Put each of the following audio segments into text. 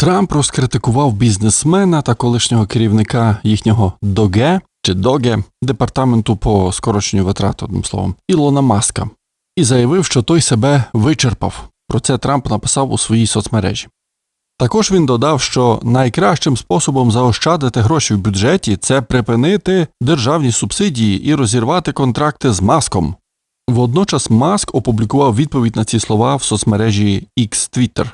Трамп розкритикував бізнесмена та колишнього керівника їхнього ДОГЕ чи ДОГЕ департаменту по скороченню витрат, одним словом, Ілона Маска, і заявив, що той себе вичерпав. Про це Трамп написав у своїй соцмережі. Також він додав, що найкращим способом заощадити гроші в бюджеті це припинити державні субсидії і розірвати контракти з маском. Водночас Маск опублікував відповідь на ці слова в соцмережі X Twitter,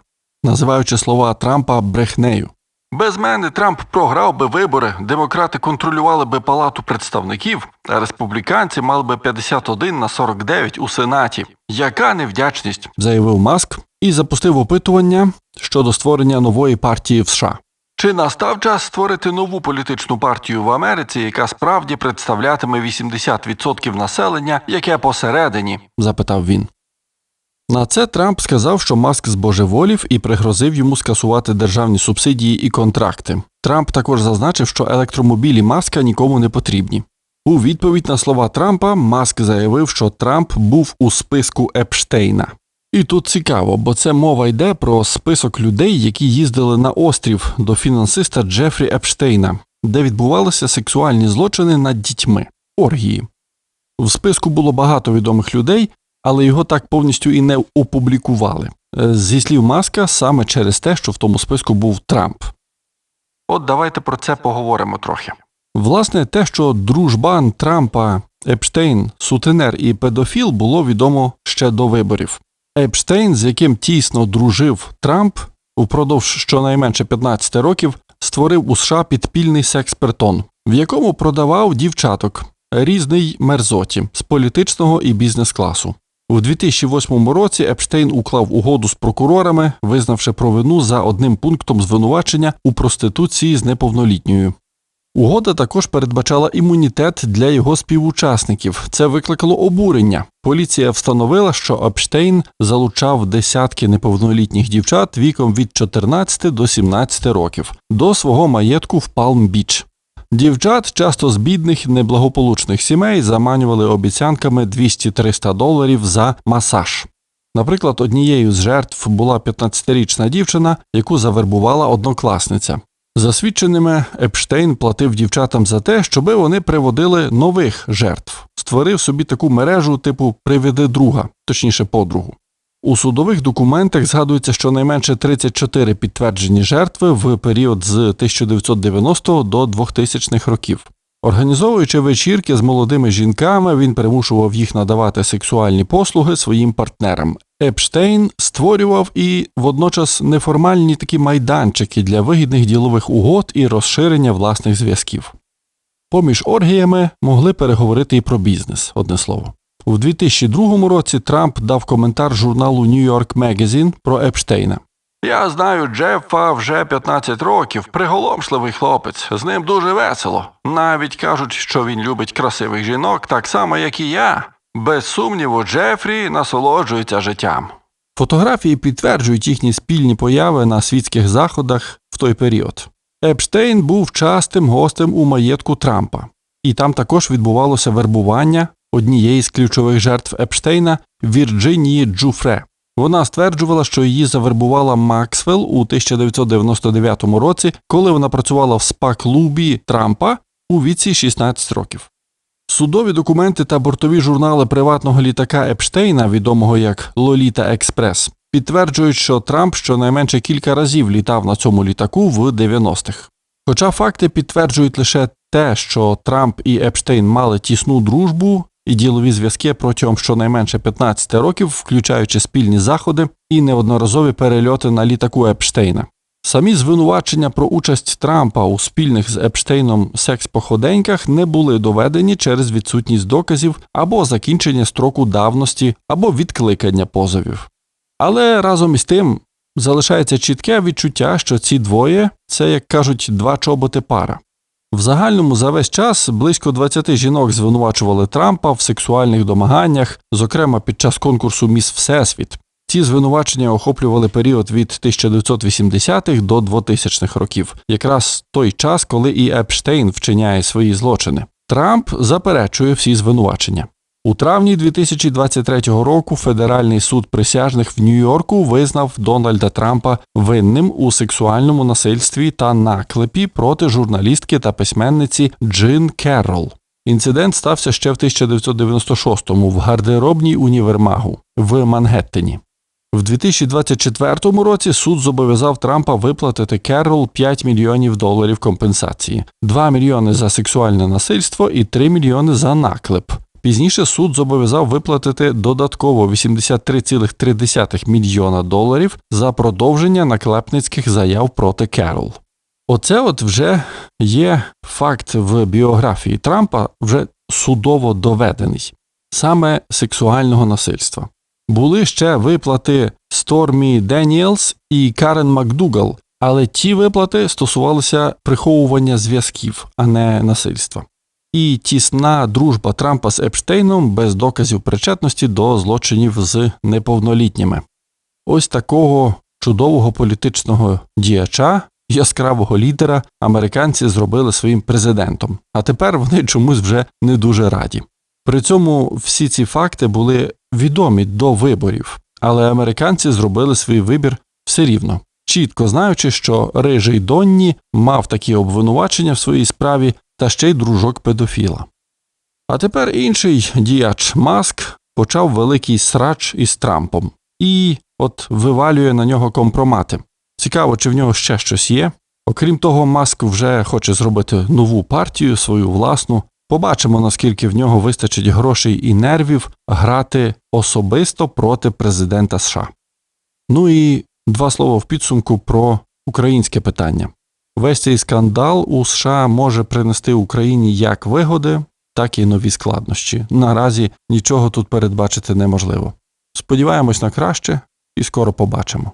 називаючи слова Трампа брехнею. Без мене Трамп програв би вибори, демократи контролювали би палату представників, а республіканці мали би 51 на 49 у сенаті. Яка невдячність, заявив Маск і запустив опитування щодо створення нової партії в США. Чи настав час створити нову політичну партію в Америці, яка справді представлятиме 80% населення, яке посередині? запитав він. На це Трамп сказав, що Маск збожеволів і пригрозив йому скасувати державні субсидії і контракти. Трамп також зазначив, що електромобілі Маска нікому не потрібні. У відповідь на слова Трампа Маск заявив, що Трамп був у списку Епштейна. І тут цікаво, бо це мова йде про список людей, які їздили на острів до фінансиста Джефрі Епштейна, де відбувалися сексуальні злочини над дітьми оргії. В списку було багато відомих людей, але його так повністю і не опублікували. Е, Зі слів Маска, саме через те, що в тому списку був Трамп. От давайте про це поговоримо трохи. Власне, те, що дружбан Трампа Епштейн, сутенер і педофіл, було відомо ще до виборів. Епштейн, з яким тісно дружив Трамп, упродовж щонайменше 15 років створив у США підпільний секс-притон, в якому продавав дівчаток різний мерзоті з політичного і бізнес-класу. У 2008 році Епштейн уклав угоду з прокурорами, визнавши провину за одним пунктом звинувачення у проституції з неповнолітньою. Угода також передбачала імунітет для його співучасників. Це викликало обурення. Поліція встановила, що Епштейн залучав десятки неповнолітніх дівчат віком від 14 до 17 років до свого маєтку в Палм-Біч. Дівчат, часто з бідних неблагополучних сімей, заманювали обіцянками 200-300 доларів за масаж. Наприклад, однією з жертв була 15-річна дівчина, яку завербувала однокласниця. За свідченнями, Епштейн платив дівчатам за те, щоби вони приводили нових жертв, створив собі таку мережу типу Приведи друга, точніше подругу. У судових документах згадується щонайменше 34 підтверджені жертви в період з 1990 до 2000 років. Організовуючи вечірки з молодими жінками, він примушував їх надавати сексуальні послуги своїм партнерам. Епштейн створював і водночас неформальні такі майданчики для вигідних ділових угод і розширення власних зв'язків. Поміж оргіями могли переговорити і про бізнес, одне слово. У 2002 році Трамп дав коментар журналу New York Magazine про Епштейна. Я знаю Джефа вже 15 років, приголомшливий хлопець, з ним дуже весело. Навіть кажуть, що він любить красивих жінок так само, як і я. Без сумніву, Джефрі насолоджується життям. Фотографії підтверджують їхні спільні появи на світських заходах в той період. Епштейн був частим гостем у маєтку Трампа, і там також відбувалося вербування однієї з ключових жертв Епштейна Вірджинії Джуфре. Вона стверджувала, що її завербувала Максвелл у 1999 році, коли вона працювала в спа-клубі Трампа у віці 16 років. Судові документи та бортові журнали приватного літака Епштейна, відомого як Лоліта Експрес, підтверджують, що Трамп щонайменше кілька разів літав на цьому літаку в 90-х. Хоча факти підтверджують лише те, що Трамп і Епштейн мали тісну дружбу і ділові зв'язки протягом щонайменше 15 років, включаючи спільні заходи і неодноразові перельоти на літаку Епштейна. Самі звинувачення про участь Трампа у спільних з Епштейном секс-походеньках не були доведені через відсутність доказів або закінчення строку давності, або відкликання позовів. Але разом із тим залишається чітке відчуття, що ці двоє це, як кажуть, два чоботи пара. В загальному за весь час близько 20 жінок звинувачували Трампа в сексуальних домаганнях, зокрема під час конкурсу Міс Всесвіт. Ці звинувачення охоплювали період від 1980-х до 2000-х років, якраз той час, коли і Епштейн вчиняє свої злочини. Трамп заперечує всі звинувачення. У травні 2023 року Федеральний суд присяжних в Нью-Йорку визнав Дональда Трампа винним у сексуальному насильстві та наклепі проти журналістки та письменниці Джин Керрол. Інцидент стався ще в 1996-му в гардеробній універмагу в Мангеттені. В 2024 році суд зобов'язав Трампа виплатити Керрол 5 мільйонів доларів компенсації, 2 мільйони за сексуальне насильство і 3 мільйони за наклеп. Пізніше суд зобов'язав виплатити додатково 83,3 мільйона доларів за продовження наклепницьких заяв проти Керрол. Оце от вже є факт в біографії Трампа, вже судово доведений саме сексуального насильства. Були ще виплати Стормі Деніелс і Карен Макдугал, але ті виплати стосувалися приховування зв'язків, а не насильства. І тісна дружба Трампа з Епштейном без доказів причетності до злочинів з неповнолітніми. Ось такого чудового політичного діяча, яскравого лідера американці зробили своїм президентом, а тепер вони чомусь вже не дуже раді. При цьому всі ці факти були відомі до виборів, але американці зробили свій вибір все рівно, чітко знаючи, що рижий Донні мав такі обвинувачення в своїй справі та ще й дружок педофіла. А тепер інший діяч Маск почав великий срач із Трампом і от вивалює на нього компромати. Цікаво, чи в нього ще щось є. Окрім того, Маск вже хоче зробити нову партію, свою власну. Побачимо, наскільки в нього вистачить грошей і нервів грати особисто проти президента США. Ну і два слова в підсумку про українське питання. Весь цей скандал у США може принести Україні як вигоди, так і нові складнощі. Наразі нічого тут передбачити неможливо. Сподіваємось на краще і скоро побачимо.